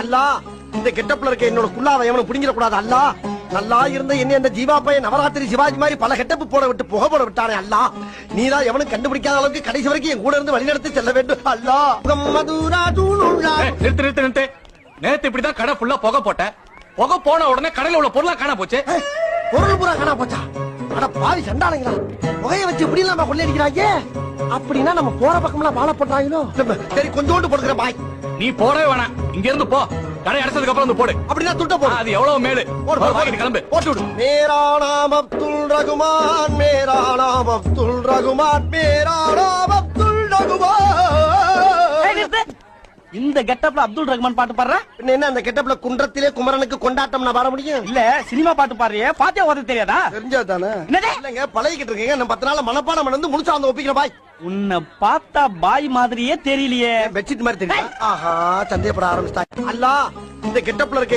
அல்லா இந்த கெட்டப்ல இருக்க என்னோட குல்லாவை எவனும் புடிங்கிட கூடாது அல்லா நல்லா இருந்த என்ன இந்த ஜீவா பையன் நவராத்திரி சிவாஜி மாதிரி பல கெட்டப்பு போட விட்டு புகை போட விட்டானே அல்லா. நீதான் எவனும் கண்டுபிடிக்காத அளவுக்கு கடைசி வரைக்கும் என் கூட இருந்து வழிநடத்தி செல்ல வேண்டும். அல்லா. மதுரா தூளுள்ளா ஏய், நிறுத்து நிறுத்து நிறுத்து. நேத்து இப்படிதான் கடை ஃபுல்லா புகை போட்டேன். புகை போன உடனே கடையில உள்ள பொருளா காண போச்சு. பொருள் பூரா காணா போச்சா? அட பாவி சண்டாளங்களா புகைய வச்சு இப்படி இல்லாம கொள்ளையடிக்கிறாங்க அப்படின்னா நம்ம போற பக்கம்லாம் வாழ போட்டாங்களோ சரி கொஞ்சோண்டு போடுக்கிற பாய். நீ போடவே வேணாம். இங்க இருந்து போ. கடை அடைச்சதுக்கு அப்புறம் வந்து போடு. அப்படின்னா துட்ட போடு. அது எவ்வளவு மேலு. போடு, போடு, வாங்கிட்டு கிளம்பு. போட்டு விடு. மேரா நாம் அப்துல் ரகுமான் மேரா நாம் அப்துல் ரகுமான் மேரா நாம் அப்துல் ரகுமான். இந்த கெட்டப்ல அப்துல் ரஹ்மான் பாட்டு பாடுற? பின்ன என்ன அந்த கெட்டப்ல குன்றத்திலே குமரனுக்கு கொண்டாட்டம் நான் வர முடியும்? இல்ல சினிமா பாட்டு பாடுறியே. பாத்தியா ஓத தெரியாதா? தெரிஞ்சா தானே? இல்லங்க பழகிக்கிட்டு இருக்கீங்க. நம்ம பத்து நாள் மனப்பாடம் பண்ணி வந்து முழுசா வந்து ஒப்பிக்கிற பாய். உன்னை பார்த்தா பாய் மாதிரியே தெரியலையே. பெட்ஷீட் மாதிரி தெரியும் ஆஹா சந்தேகப்பட ஆரம்பிச்சா அல்லா இந்த கெட்டப்ல இருக்க